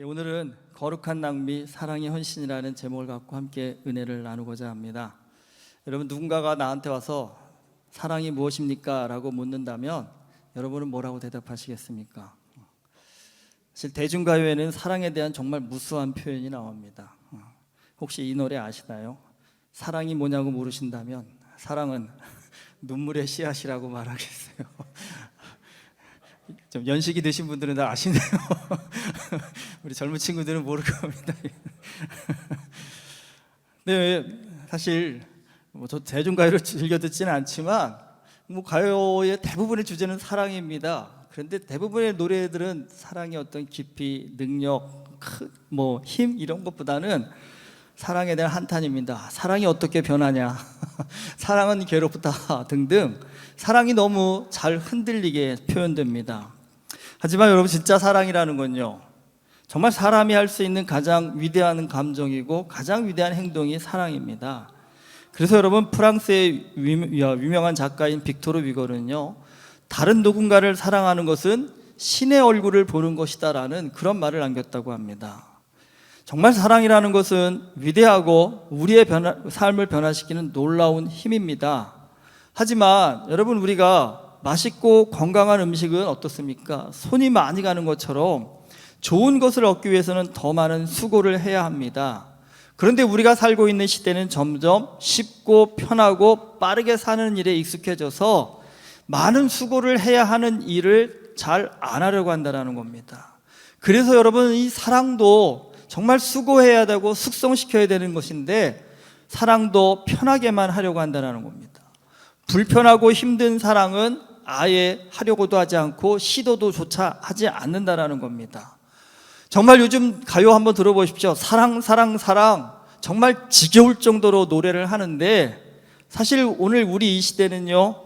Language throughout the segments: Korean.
예, 오늘은 거룩한 낭비 사랑의 헌신이라는 제목을 갖고 함께 은혜를 나누고자 합니다. 여러분 누군가가 나한테 와서 사랑이 무엇입니까? 라고 묻는다면 여러분은 뭐라고 대답하시겠습니까? 사실 대중가요에는 사랑에 대한 정말 무수한 표현이 나옵니다. 혹시 이 노래 아시나요? 사랑이 뭐냐고 물으신다면 사랑은 눈물의 씨앗이라고 말하겠어요. 좀 연식이 드신 분들은 다 아시네요. 우리 젊은 친구들은 모를 겁니다. 네, 사실 뭐저 대중가요를 즐겨 듣지는 않지만 뭐 가요의 대부분의 주제는 사랑입니다. 그런데 대부분의 노래들은 사랑의 어떤 깊이, 능력, 뭐 힘 이런 것보다는 사랑에 대한 한탄입니다. 사랑이 어떻게 변하냐, 사랑은 괴롭다 등등 사랑이 너무 잘 흔들리게 표현됩니다. 하지만 여러분 진짜 사랑이라는 건요. 정말 사람이 할 수 있는 가장 위대한 감정이고 가장 위대한 행동이 사랑입니다. 그래서 여러분 프랑스의 유명한 작가인 빅토르 위거는요. 다른 누군가를 사랑하는 것은 신의 얼굴을 보는 것이다라는 그런 말을 남겼다고 합니다. 정말 사랑이라는 것은 위대하고 우리의 변화, 삶을 변화시키는 놀라운 힘입니다. 하지만 여러분 우리가 맛있고 건강한 음식은 어떻습니까? 손이 많이 가는 것처럼 좋은 것을 얻기 위해서는 더 많은 수고를 해야 합니다. 그런데 우리가 살고 있는 시대는 점점 쉽고 편하고 빠르게 사는 일에 익숙해져서 많은 수고를 해야 하는 일을 잘 안 하려고 한다는 겁니다. 그래서 여러분 이 사랑도 정말 수고해야 되고 숙성시켜야 되는 것인데 사랑도 편하게만 하려고 한다는 겁니다. 불편하고 힘든 사랑은 아예 하려고도 하지 않고 시도도 조차 하지 않는다라는 겁니다. 정말 요즘 가요 한번 들어보십시오. 사랑, 사랑, 사랑. 정말 지겨울 정도로 노래를 하는데 사실 오늘 우리 이 시대는요,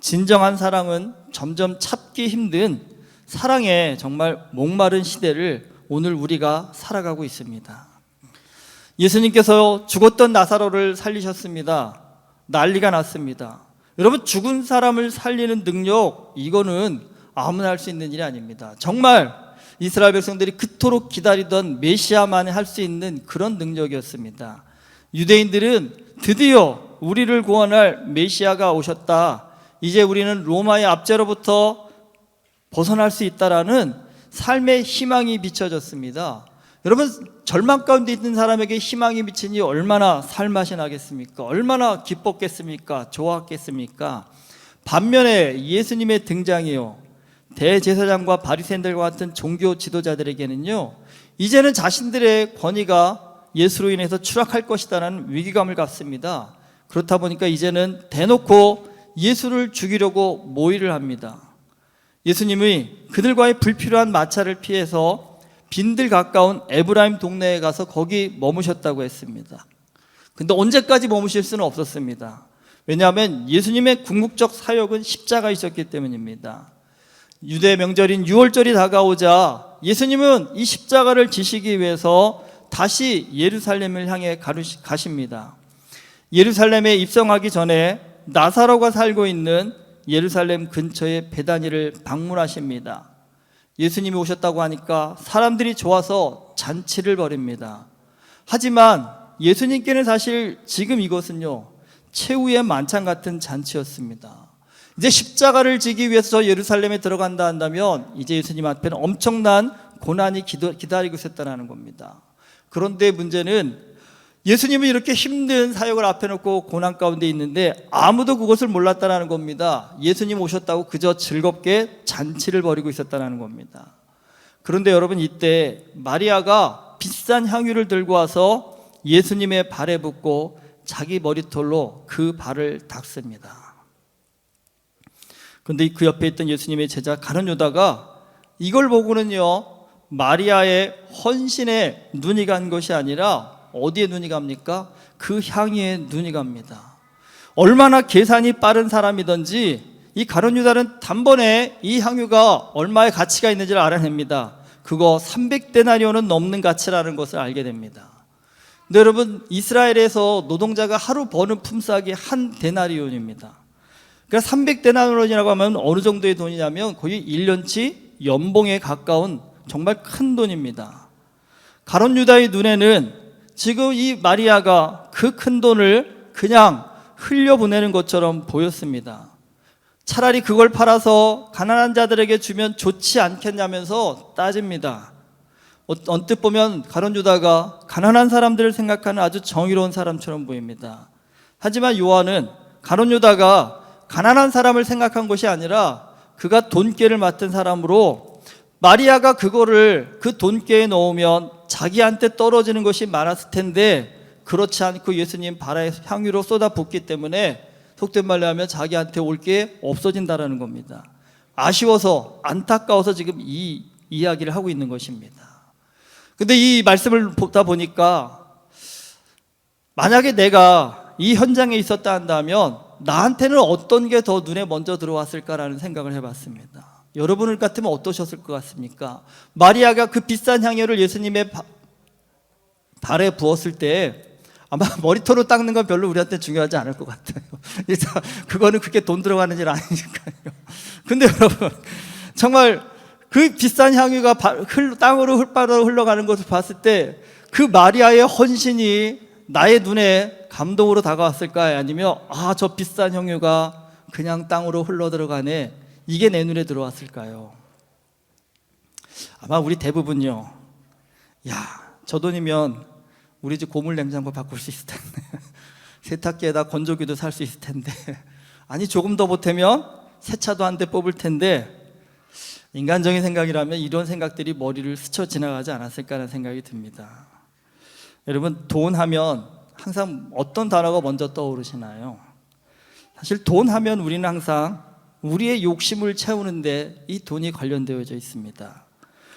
진정한 사랑은 점점 찾기 힘든 사랑에 정말 목마른 시대를 오늘 우리가 살아가고 있습니다. 예수님께서 죽었던 나사로를 살리셨습니다. 난리가 났습니다. 여러분 죽은 사람을 살리는 능력 이거는 아무나 할 수 있는 일이 아닙니다. 정말 이스라엘 백성들이 그토록 기다리던 메시아만이 할 수 있는 그런 능력이었습니다. 유대인들은 드디어 우리를 구원할 메시아가 오셨다. 이제 우리는 로마의 압제로부터 벗어날 수 있다라는 삶의 희망이 비춰졌습니다. 여러분 절망 가운데 있는 사람에게 희망이 비치니 얼마나 살맛이 나겠습니까? 얼마나 기뻤겠습니까? 좋았겠습니까? 반면에 예수님의 등장이요. 대제사장과 바리새인들과 같은 종교 지도자들에게는요. 이제는 자신들의 권위가 예수로 인해서 추락할 것이다라는 위기감을 갖습니다. 그렇다 보니까 이제는 대놓고 예수를 죽이려고 모의를 합니다. 예수님이 그들과의 불필요한 마찰을 피해서 빈들 가까운 에브라임 동네에 가서 거기 머무셨다고 했습니다. 근데 언제까지 머무실 수는 없었습니다. 왜냐하면 예수님의 궁극적 사역은 십자가 있었기 때문입니다. 유대 명절인 6월절이 다가오자 예수님은 이 십자가를 지시기 위해서 다시 예루살렘을 향해 가십니다. 예루살렘에 입성하기 전에 나사로가 살고 있는 예루살렘 근처의 베다니를 방문하십니다. 예수님이 오셨다고 하니까 사람들이 좋아서 잔치를 벌입니다. 하지만 예수님께는 사실 지금 이것은요, 최후의 만찬 같은 잔치였습니다. 이제 십자가를 지기 위해서 예루살렘에 들어간다 한다면 이제 예수님 앞에는 엄청난 고난이 기다리고 있었다는 겁니다. 그런데 문제는 예수님은 이렇게 힘든 사역을 앞에 놓고 고난 가운데 있는데 아무도 그것을 몰랐다는 겁니다. 예수님 오셨다고 그저 즐겁게 잔치를 벌이고 있었다는 겁니다. 그런데 여러분 이때 마리아가 비싼 향유를 들고 와서 예수님의 발에 붓고 자기 머리털로 그 발을 닦습니다. 그런데 그 옆에 있던 예수님의 제자 가룟 유다가 이걸 보고는요 마리아의 헌신에 눈이 간 것이 아니라 어디에 눈이 갑니까? 그 향에 눈이 갑니다. 얼마나 계산이 빠른 사람이든지 이 가론 유다는 단번에 이 향유가 얼마의 가치가 있는지를 알아냅니다. 그거 300데나리온은 넘는 가치라는 것을 알게 됩니다. 근데 여러분 이스라엘에서 노동자가 하루 버는 품삯이 한 데나리온입니다. 그러니까 300데나리온이라고 하면 어느 정도의 돈이냐면 거의 1년치 연봉에 가까운 정말 큰 돈입니다. 가론 유다의 눈에는 지금 이 마리아가 그 큰 돈을 그냥 흘려보내는 것처럼 보였습니다. 차라리 그걸 팔아서 가난한 자들에게 주면 좋지 않겠냐면서 따집니다. 어- 언뜻 보면 가론 유다가 가난한 사람들을 생각하는 아주 정의로운 사람처럼 보입니다. 하지만 요한은 가론 유다가 가난한 사람을 생각한 것이 아니라 그가 돈깨를 맡은 사람으로 마리아가 그거를 그 돈깨에 넣으면 자기한테 떨어지는 것이 많았을 텐데 그렇지 않고 예수님 발에 향유로 쏟아붓기 때문에 속된 말로 하면 자기한테 올 게 없어진다라는 겁니다. 아쉬워서 안타까워서 지금 이 이야기를 하고 있는 것입니다. 근데 이 말씀을 보다 보니까 만약에 내가 이 현장에 있었다 한다면 나한테는 어떤 게 더 눈에 먼저 들어왔을까라는 생각을 해봤습니다. 여러분을 같으면 어떠셨을 것 같습니까? 마리아가 그 비싼 향유를 예수님의 바- 발에 부었을 때 아마 머리털로 닦는 건 별로 우리한테 중요하지 않을 것 같아요. 일단 그거는 그게 돈 들어가는 일 아니니까요. 근데 여러분 정말 그 비싼 향유가 바- 흘- 땅으로 흙바닥으로 흘러가는 것을 봤을 때 그 마리아의 헌신이 나의 눈에 감동으로 다가왔을까요? 아니면 아 저 비싼 향유가 그냥 땅으로 흘러 들어가네 이게 내 눈에 들어왔을까요? 아마 우리 대부분요. 야, 저 돈이면 우리 집 고물 냉장고 바꿀 수 있을 텐데. 세탁기에다 건조기도 살 수 있을 텐데. 아니 조금 더 보태면 세차도 한 대 뽑을 텐데. 인간적인 생각이라면 이런 생각들이 머리를 스쳐 지나가지 않았을까라는 생각이 듭니다. 여러분 돈 하면 항상 어떤 단어가 먼저 떠오르시나요? 사실 돈 하면 우리는 항상 우리의 욕심을 채우는데 이 돈이 관련되어져 있습니다.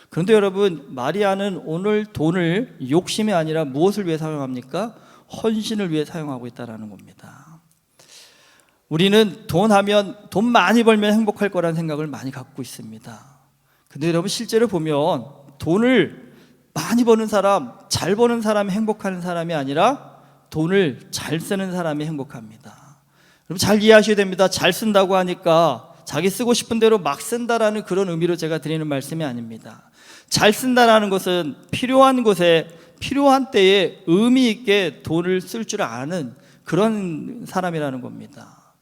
그런데 여러분 마리아는 오늘 돈을 욕심이 아니라 무엇을 위해 사용합니까? 헌신을 위해 사용하고 있다라는 겁니다. 우리는 돈 하면 돈 많이 벌면 행복할 거라는 생각을 많이 갖고 있습니다. 근데 여러분 실제로 보면 돈을 많이 버는 사람, 잘 버는 사람이 행복한 사람이 아니라 돈을 잘 쓰는 사람이 행복합니다. 여러분 잘 이해하셔야 됩니다. 잘 쓴다고 하니까 자기 쓰고 싶은 대로 막 쓴다라는 그런 의미로 제가 드리는 말씀이 아닙니다. 잘 쓴다라는 것은 필요한 곳에 필요한 때에 의미 있게 돈을 쓸 줄 아는 그런 사람이라는 겁니다.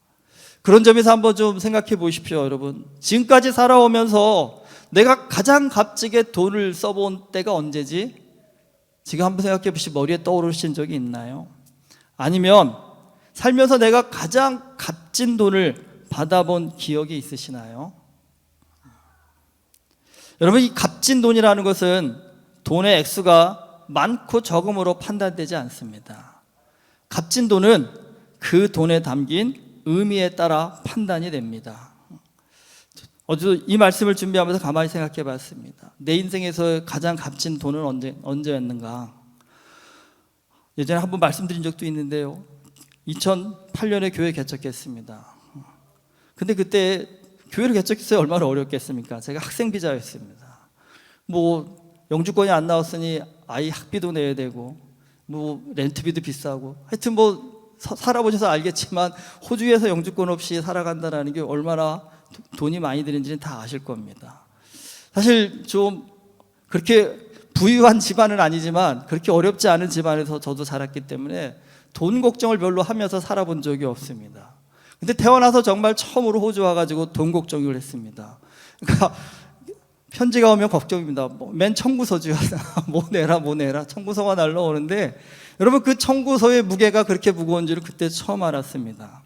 그런 점에서 한번 좀 생각해 보십시오, 여러분. 지금까지 살아오면서 내가 가장 값지게 돈을 써본 때가 언제지? 지금 한번 생각해 보시 머리에 떠오르신 적이 있나요? 아니면 살면서 내가 가장 값진 돈을 받아본 기억이 있으시나요? 여러분 이 값진 돈이라는 것은 돈의 액수가 많고 적음으로 판단되지 않습니다. 값진 돈은 그 돈에 담긴 의미에 따라 판단이 됩니다. 어제 이 말씀을 준비하면서 가만히 생각해 봤습니다. 내 인생에서 가장 값진 돈은 언제, 언제였는가? 예전에 한번 말씀드린 적도 있는데요. 2008년에 교회 개척했습니다. 근데 그때 교회를 개척했어요. 얼마나 어렵겠습니까? 제가 학생 비자였습니다. 뭐 영주권이 안 나왔으니 아이 학비도 내야 되고 뭐 렌트비도 비싸고 하여튼 뭐 사- 살아보셔서 알겠지만 호주에서 영주권 없이 살아간다는 게 얼마나 도- 돈이 많이 드는지는 다 아실 겁니다. 사실 좀 그렇게 부유한 집안은 아니지만 그렇게 어렵지 않은 집안에서 저도 자랐기 때문에 돈 걱정을 별로 하면서 살아본 적이 없습니다. 근데 태어나서 정말 처음으로 호주 와가지고 돈 걱정을 했습니다. 그러니까 편지가 오면 걱정입니다. 뭐 맨 청구서지요. 뭐 내라 뭐 내라 청구서가 날라오는데 여러분 그 청구서의 무게가 그렇게 무거운 줄을 그때 처음 알았습니다.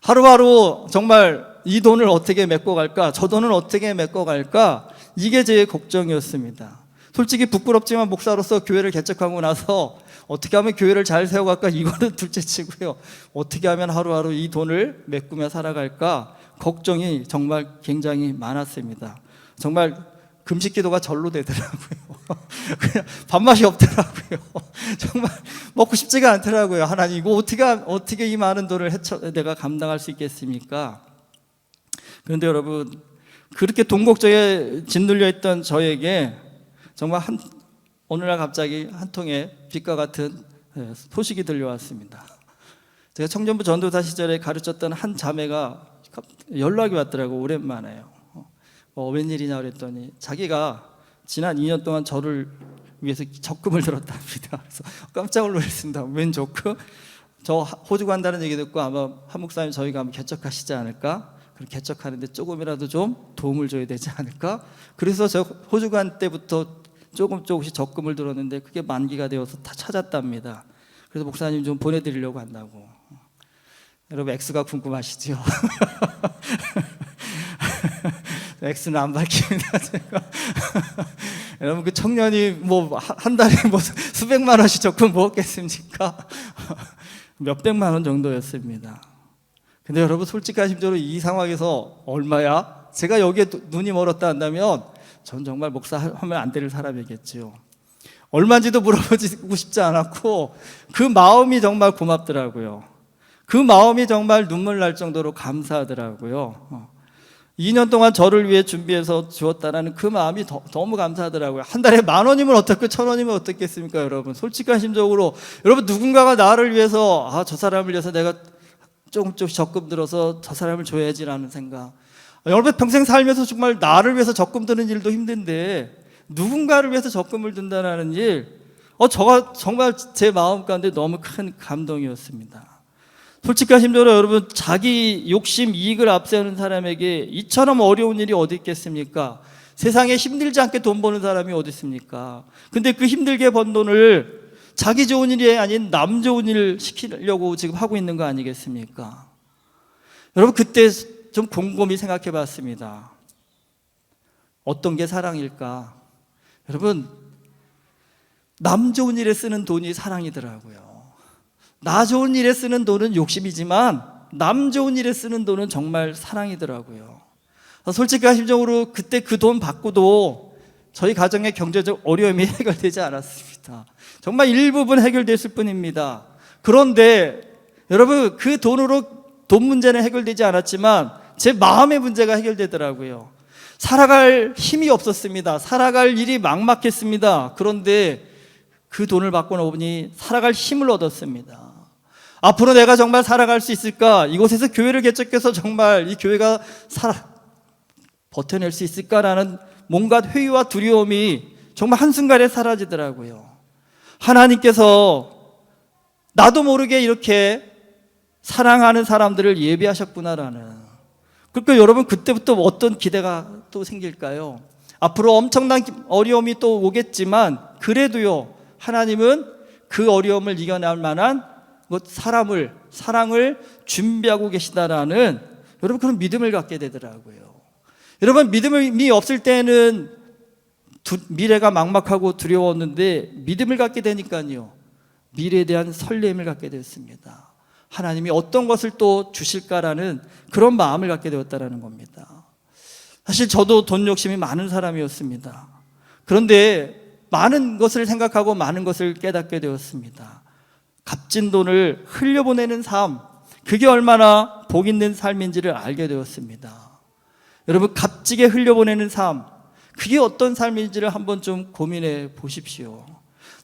하루하루 정말 이 돈을 어떻게 메꿔 갈까? 저 돈을 어떻게 메꿔 갈까? 이게 제 걱정이었습니다. 솔직히 부끄럽지만 목사로서 교회를 개척하고 나서 어떻게 하면 교회를 잘 세워갈까? 이거는 둘째 치고요. 어떻게 하면 하루하루 이 돈을 메꾸며 살아갈까? 걱정이 정말 굉장히 많았습니다. 정말 금식 기도가 절로 되더라고요. 그냥 밥맛이 없더라고요. 정말 먹고 싶지가 않더라고요. 하나님 이거 어떻게 어떻게 이 많은 돈을 해쳐 내가 감당할 수 있겠습니까? 그런데 여러분 그렇게 돈 걱정에 짓눌려 있던 저에게 정말 한 어느 날 갑자기 한 통의 빛과 같은 예, 소식이 들려왔습니다. 제가 청년부 전도사 시절에 가르쳤던 한 자매가 갑- 연락이 왔더라고 오랜만에요. 어, 웬일이냐 그랬더니 자기가 지난 2년 동안 저를 위해서 적금을 들었답니다. 그래서 깜짝 놀랐습니다. 웬 조금? 저 호주 간다는 얘기 듣고 아마 한 목사님 저희가 한번 개척하시지 않을까? 그럼 개척하는데 조금이라도 좀 도움을 줘야 되지 않을까? 그래서 저 호주 간 때부터 조금 조금씩 적금을 들었는데 그게 만기가 되어서 다 찾았답니다. 그래서 목사님 좀 보내드리려고 한다고. 여러분 X가 궁금하시죠? X는 안 밝힙니다. 제가 여러분 그 청년이 뭐 한 달에 뭐 수백만 원씩 적금 모았겠습니까? 몇 백만 원 정도였습니다. 근데 여러분 솔직하심적으로 이 상황에서 얼마야? 제가 여기에 눈이 멀었다 한다면 전 정말 목사 하면 안 될 사람이겠지요. 얼마인지도 물어보고 싶지 않았고 그 마음이 정말 고맙더라고요. 그 마음이 정말 눈물 날 정도로 감사하더라고요. 어. 2년 동안 저를 위해 준비해서 주었다라는 그 마음이 더, 너무 감사하더라고요. 한 달에 만 원이면 어떻고 천 원이면 어떻겠습니까, 여러분? 솔직한 심적으로 여러분 누군가가 나를 위해서 아 저 사람을 위해서 내가 조금 조금 적금 들어서 저 사람을 줘야지라는 생각. 여러분 평생 살면서 정말 나를 위해서 적금 드는 일도 힘든데 누군가를 위해서 적금을 든다는 일, 어 저가 정말 제 마음 가운데 너무 큰 감동이었습니다. 솔직한 심정으로 여러분 자기 욕심 이익을 앞세우는 사람에게 이처럼 어려운 일이 어디 있겠습니까? 세상에 힘들지 않게 돈 버는 사람이 어디 있습니까? 근데 그 힘들게 번 돈을 자기 좋은 일이 아닌 남 좋은 일을 시키려고 지금 하고 있는 거 아니겠습니까? 여러분 그때 좀 곰곰이 생각해 봤습니다. 어떤 게 사랑일까? 여러분 남 좋은 일에 쓰는 돈이 사랑이더라고요. 나 좋은 일에 쓰는 돈은 욕심이지만 남 좋은 일에 쓰는 돈은 정말 사랑이더라고요. 솔직한 심정으로 그때 그 돈 받고도 저희 가정의 경제적 어려움이 해결되지 않았습니다. 정말 일부분 해결됐을 뿐입니다. 그런데 여러분 그 돈으로 돈 문제는 해결되지 않았지만 제 마음의 문제가 해결되더라고요. 살아갈 힘이 없었습니다. 살아갈 일이 막막했습니다. 그런데 그 돈을 받고 나보니 살아갈 힘을 얻었습니다. 앞으로 내가 정말 살아갈 수 있을까? 이곳에서 교회를 개척해서 정말 이 교회가 살아, 버텨낼 수 있을까라는 뭔가 회의와 두려움이 정말 한순간에 사라지더라고요. 하나님께서 나도 모르게 이렇게 사랑하는 사람들을 예비하셨구나라는. 그러니까 여러분 그때부터 어떤 기대가 또 생길까요? 앞으로 엄청난 어려움이 또 오겠지만 그래도요 하나님은 그 어려움을 이겨낼 만한 사람을 사랑을 준비하고 계시다라는 여러분 그런 믿음을 갖게 되더라고요. 여러분 믿음이 없을 때는 두, 미래가 막막하고 두려웠는데 믿음을 갖게 되니까요. 미래에 대한 설렘을 갖게 됐습니다. 하나님이 어떤 것을 또 주실까라는 그런 마음을 갖게 되었다라는 겁니다. 사실 저도 돈 욕심이 많은 사람이었습니다. 그런데 많은 것을 생각하고 많은 것을 깨닫게 되었습니다. 값진 돈을 흘려보내는 삶, 그게 얼마나 복 있는 삶인지를 알게 되었습니다. 여러분, 값지게 흘려보내는 삶, 그게 어떤 삶인지를 한번 좀 고민해 보십시오.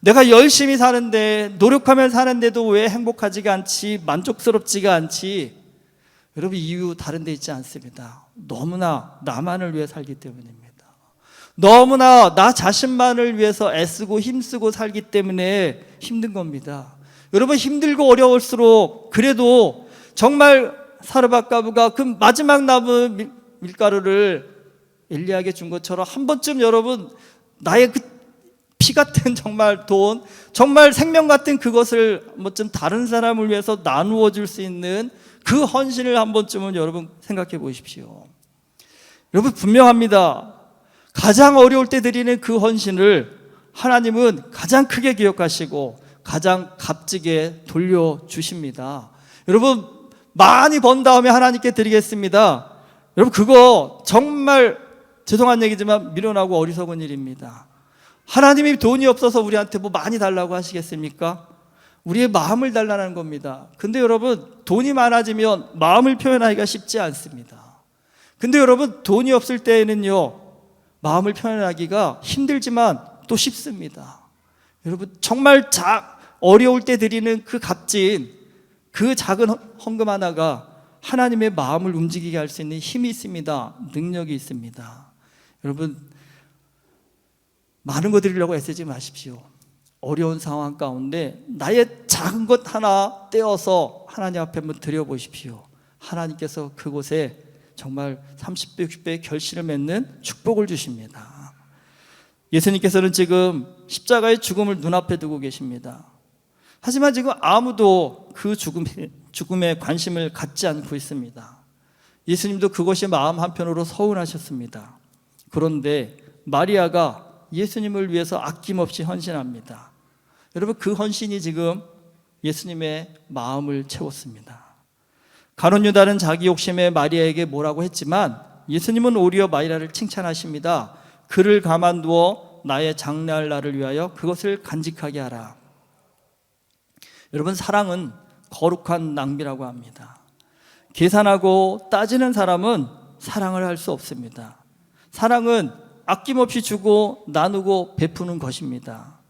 내가 열심히 사는데, 노력하면 사는데도 왜 행복하지가 않지, 만족스럽지가 않지? 여러분, 이유 다른 데 있지 않습니다. 너무나 나만을 위해 살기 때문입니다. 너무나 나 자신만을 위해서 애쓰고 힘쓰고 살기 때문에 힘든 겁니다. 여러분 힘들고 어려울수록 그래도 정말 사르바가부가 그 마지막 남은 밀가루를 엘리야에게 준 것처럼 한 번쯤 여러분 나의 그 피 같은 정말 돈, 정말 생명 같은 그것을 한 번쯤 다른 사람을 위해서 나누어 줄 수 있는 그 헌신을 한 번쯤은 여러분 생각해 보십시오. 여러분 분명합니다. 가장 어려울 때 드리는 그 헌신을 하나님은 가장 크게 기억하시고 가장 값지게 돌려주십니다. 여러분, 많이 번 다음에 하나님께 드리겠습니다. 여러분, 그거 정말 죄송한 얘기지만 미련하고 어리석은 일입니다. 하나님이 돈이 없어서 우리한테 뭐 많이 달라고 하시겠습니까? 우리의 마음을 달라는 겁니다. 근데 여러분, 돈이 많아지면 마음을 표현하기가 쉽지 않습니다. 근데 여러분, 돈이 없을 때에는요, 마음을 표현하기가 힘들지만 또 쉽습니다. 여러분 정말 자, 어려울 때 드리는 그 값진 그 작은 헌금 하나가 하나님의 마음을 움직이게 할 수 있는 힘이 있습니다. 능력이 있습니다. 여러분 많은 거 드리려고 애쓰지 마십시오. 어려운 상황 가운데 나의 작은 것 하나 떼어서 하나님 앞에 한번 드려보십시오. 하나님께서 그곳에 정말 30배, 60배의 결실을 맺는 축복을 주십니다. 예수님께서는 지금 십자가의 죽음을 눈앞에 두고 계십니다. 하지만 지금 아무도 그 죽음에, 죽음에 관심을 갖지 않고 있습니다. 예수님도 그것이 마음 한편으로 서운하셨습니다. 그런데 마리아가 예수님을 위해서 아낌없이 헌신합니다. 여러분 그 헌신이 지금 예수님의 마음을 채웠습니다. 가론 유다는 자기 욕심에 마리아에게 뭐라고 했지만 예수님은 오히려 마리아를 칭찬하십니다. 그를 가만두어 나의 장래할 날을 위하여 그것을 간직하게 하라. 여러분 사랑은 거룩한 낭비라고 합니다. 계산하고 따지는 사람은 사랑을 할 수 없습니다. 사랑은 아낌없이 주고 나누고 베푸는 것입니다.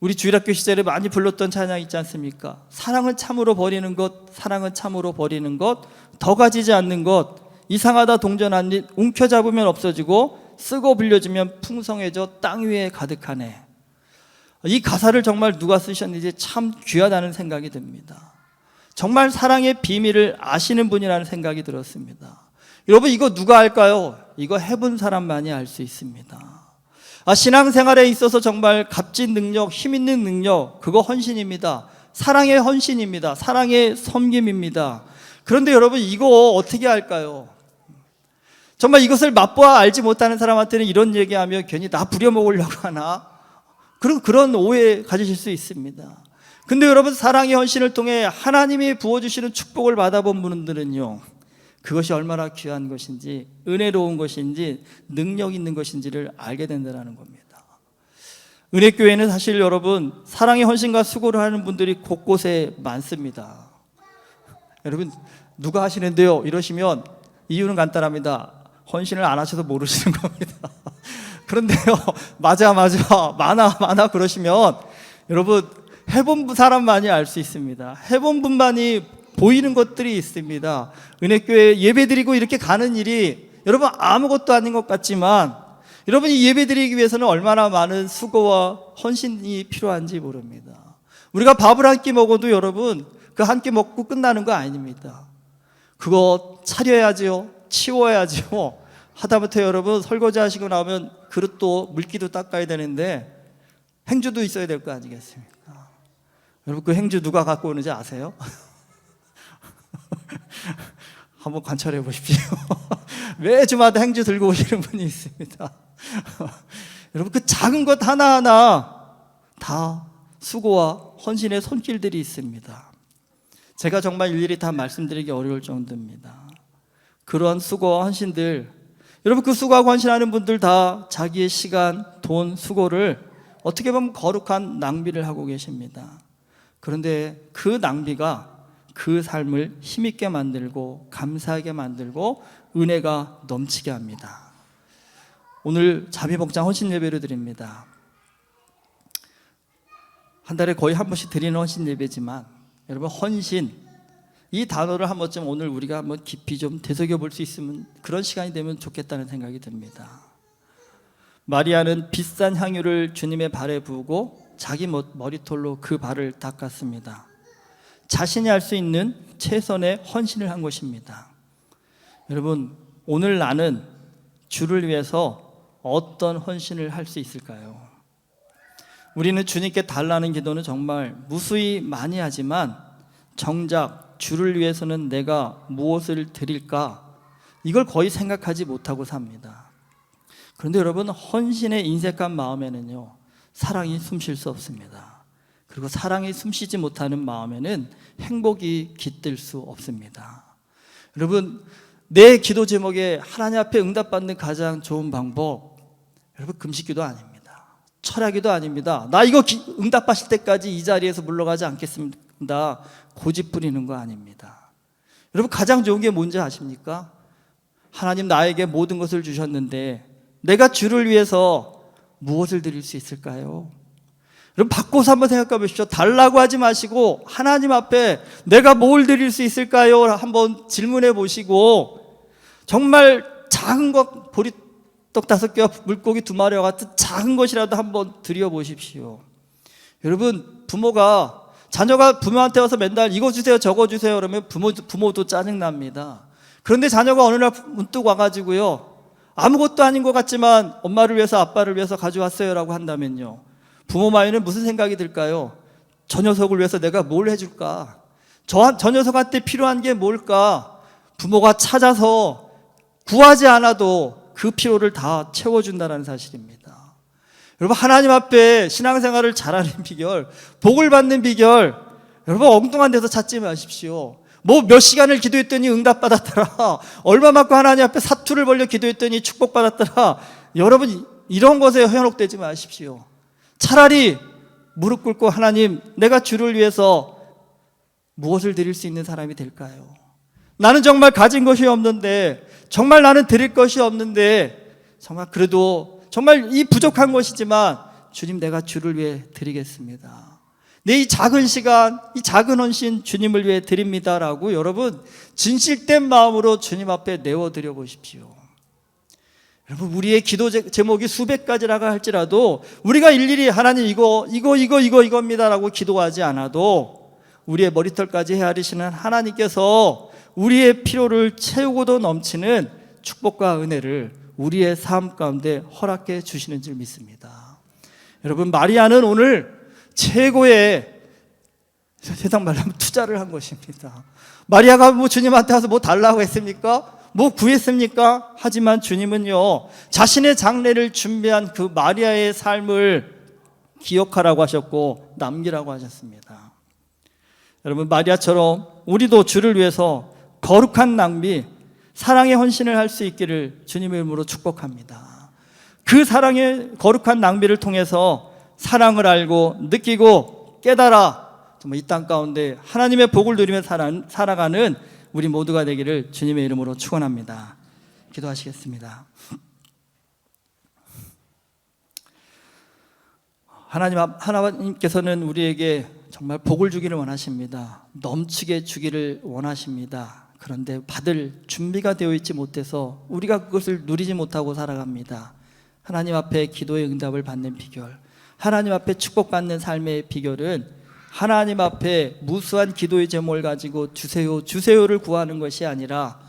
우리 주일학교 시절에 많이 불렀던 찬양 있지 않습니까? 사랑은 참으로 버리는 것, 사랑은 참으로 버리는 것, 더 가지지 않는 것, 이상하다 동전한 일, 움켜잡으면 없어지고 쓰고 빌려주면 풍성해져 땅 위에 가득하네. 이 가사를 정말 누가 쓰셨는지 참 귀하다는 생각이 듭니다. 정말 사랑의 비밀을 아시는 분이라는 생각이 들었습니다. 여러분 이거 누가 할까요? 이거 해본 사람만이 알 수 있습니다. 아, 신앙생활에 있어서 정말 값진 능력, 힘 있는 능력, 그거 헌신입니다. 사랑의 헌신입니다. 사랑의 섬김입니다. 그런데 여러분 이거 어떻게 할까요? 정말 이것을 맛보아 알지 못하는 사람한테는 이런 얘기하면 괜히 나 부려먹으려고 하나? 그런, 그런 오해 가지실 수 있습니다. 근데 여러분 사랑의 헌신을 통해 하나님이 부어주시는 축복을 받아본 분들은요. 그것이 얼마나 귀한 것인지 은혜로운 것인지 능력 있는 것인지를 알게 된다는 겁니다. 은혜교회는 사실 여러분 사랑의 헌신과 수고를 하는 분들이 곳곳에 많습니다. 여러분 누가 하시는데요? 이러시면 이유는 간단합니다. 헌신을 안 하셔서 모르시는 겁니다. 그런데요, 맞아, 맞아, 많아, 많아 그러시면 여러분 해본 사람만이 알 수 있습니다. 해본 분만이 보이는 것들이 있습니다. 은혜교회 예배드리고 이렇게 가는 일이 여러분 아무것도 아닌 것 같지만 여러분 이 예배드리기 위해서는 얼마나 많은 수고와 헌신이 필요한지 모릅니다. 우리가 밥을 한 끼 먹어도 여러분 그 한 끼 먹고 끝나는 거 아닙니다. 그거 차려야지요. 치워야지요. 하다못해 여러분 설거지 하시고 나오면 그릇도 물기도 닦아야 되는데 행주도 있어야 될 거 아니겠습니까? 여러분 그 행주 누가 갖고 오는지 아세요? 한번 관찰해 보십시오. 매주마다 행주 들고 오시는 분이 있습니다. 여러분 그 작은 것 하나하나 다 수고와 헌신의 손길들이 있습니다. 제가 정말 일일이 다 말씀드리기 어려울 정도입니다. 그러한 수고와 헌신들 여러분 그 수고하고 헌신하는 분들 다 자기의 시간, 돈, 수고를 어떻게 보면 거룩한 낭비를 하고 계십니다. 그런데 그 낭비가 그 삶을 힘있게 만들고 감사하게 만들고 은혜가 넘치게 합니다. 오늘 자비복장 헌신 예배를 드립니다. 한 달에 거의 한 번씩 드리는 헌신 예배지만 여러분 헌신 이 단어를 한 번쯤 오늘 우리가 한번 깊이 좀 되새겨 볼 수 있으면 그런 시간이 되면 좋겠다는 생각이 듭니다. 마리아는 비싼 향유를 주님의 발에 부고 자기 머리털로 그 발을 닦았습니다. 자신이 할 수 있는 최선의 헌신을 한 것입니다. 여러분, 오늘 나는 주를 위해서 어떤 헌신을 할 수 있을까요? 우리는 주님께 달라는 기도는 정말 무수히 많이 하지만 정작 주를 위해서는 내가 무엇을 드릴까? 이걸 거의 생각하지 못하고 삽니다. 그런데 여러분, 헌신의 인색한 마음에는요, 사랑이 숨 쉴 수 없습니다. 그리고 사랑이 숨쉬지 못하는 마음에는 행복이 깃들 수 없습니다. 여러분, 내 기도 제목에 하나님 앞에 응답받는 가장 좋은 방법, 여러분, 금식기도 아닙니다. 철학기도 아닙니다. 나 이거 기, 응답하실 때까지 이 자리에서 물러가지 않겠습니다. 고집 부리는 거 아닙니다. 여러분, 가장 좋은 게 뭔지 아십니까? 하나님 나에게 모든 것을 주셨는데 내가 주를 위해서 무엇을 드릴 수 있을까요? 여러분 바꿔서 한번 생각해 보십시오. 달라고 하지 마시고 하나님 앞에 내가 뭘 드릴 수 있을까요? 한번 질문해 보시고 정말 작은 것 보리 떡 다섯 개와 물고기 두 마리와 같은 작은 것이라도 한번 드려 보십시오. 여러분 부모가 자녀가 부모한테 와서 맨날 이거 주세요 저거 주세요 그러면 부모 부모도 짜증 납니다. 그런데 자녀가 어느 날 문득 와가지고요 아무것도 아닌 것 같지만 엄마를 위해서 아빠를 위해서 가져왔어요라고 한다면요 부모 마음에는 무슨 생각이 들까요? 저 녀석을 위해서 내가 뭘 해줄까? 저, 저 녀석한테 필요한 게 뭘까? 부모가 찾아서 구하지 않아도 그 필요를 다 채워준다는 사실입니다. 여러분 하나님 앞에 신앙생활을 잘하는 비결, 복을 받는 비결, 여러분 엉뚱한 데서 찾지 마십시오. 뭐 몇 시간을 기도했더니 응답받았더라. 얼마 맞고 하나님 앞에 사투를 벌려 기도했더니 축복받았더라. 여러분 이런 것에 현혹되지 마십시오. 차라리 무릎 꿇고 하나님 내가 주를 위해서 무엇을 드릴 수 있는 사람이 될까요? 나는 정말 가진 것이 없는데 정말 나는 드릴 것이 없는데 정말 그래도 정말 이 부족한 것이지만 주님 내가 주를 위해 드리겠습니다. 내 이 작은 시간, 이 작은 헌신 주님을 위해 드립니다라고 여러분 진실된 마음으로 주님 앞에 내어 드려 보십시오. 여러분 우리의 기도 제- 제목이 수백 가지라고 할지라도 우리가 일일이 하나님 이거 이거 이거 이거 이겁니다라고 기도하지 않아도 우리의 머리털까지 헤아리시는 하나님께서 우리의 필요를 채우고도 넘치는 축복과 은혜를 우리의 삶 가운데 허락해 주시는 줄 믿습니다. 여러분 마리아는 오늘 최고의 세상 말로 하면 투자를 한 것입니다. 마리아가 뭐 주님한테 와서 뭐 달라고 했습니까? 뭐 구했습니까? 하지만 주님은요, 자신의 장례를 준비한 그 마리아의 삶을 기억하라고 하셨고, 남기라고 하셨습니다. 여러분, 마리아처럼 우리도 주를 위해서 거룩한 낭비, 사랑의 헌신을 할 수 있기를 주님의 이름으로 축복합니다. 그 사랑의 거룩한 낭비를 통해서 사랑을 알고 느끼고 깨달아 정말 이 땅 가운데 하나님의 복을 누리며 살아- 살아가는 우리 모두가 되기를 주님의 이름으로 축원합니다. 기도하시겠습니다. 하나님 앞- 하나님께서는 우리에게 정말 복을 주기를 원하십니다. 넘치게 주기를 원하십니다. 그런데 받을 준비가 되어 있지 못해서 우리가 그것을 누리지 못하고 살아갑니다. 하나님 앞에 기도의 응답을 받는 비결, 하나님 앞에 축복받는 삶의 비결은 하나님 앞에 무수한 기도의 제목을 가지고 주세요, 주세요를 구하는 것이 아니라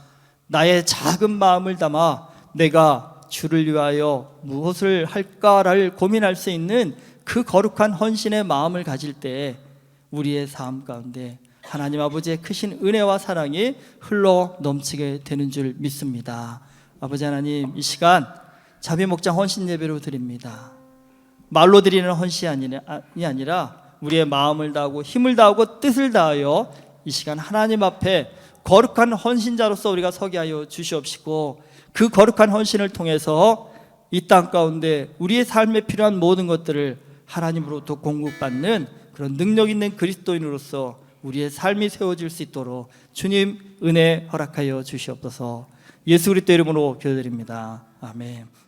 나의 작은 마음을 담아 내가 주를 위하여 무엇을 할까를 고민할 수 있는 그 거룩한 헌신의 마음을 가질 때 우리의 삶 가운데 하나님 아버지의 크신 은혜와 사랑이 흘러 넘치게 되는 줄 믿습니다. 아버지 하나님 이 시간 자비 목장 헌신 예배로 드립니다. 말로 드리는 헌신이 아니라 우리의 마음을 다하고 힘을 다하고 뜻을 다하여 이 시간 하나님 앞에 거룩한 헌신자로서 우리가 서게 하여 주시옵시고 그 거룩한 헌신을 통해서 이 땅 가운데 우리의 삶에 필요한 모든 것들을 하나님으로부터 공급받는 그런 능력 있는 그리스도인으로서 우리의 삶이 세워질 수 있도록 주님 은혜 허락하여 주시옵소서 예수 그리스도 이름으로 기도드립니다. 아멘.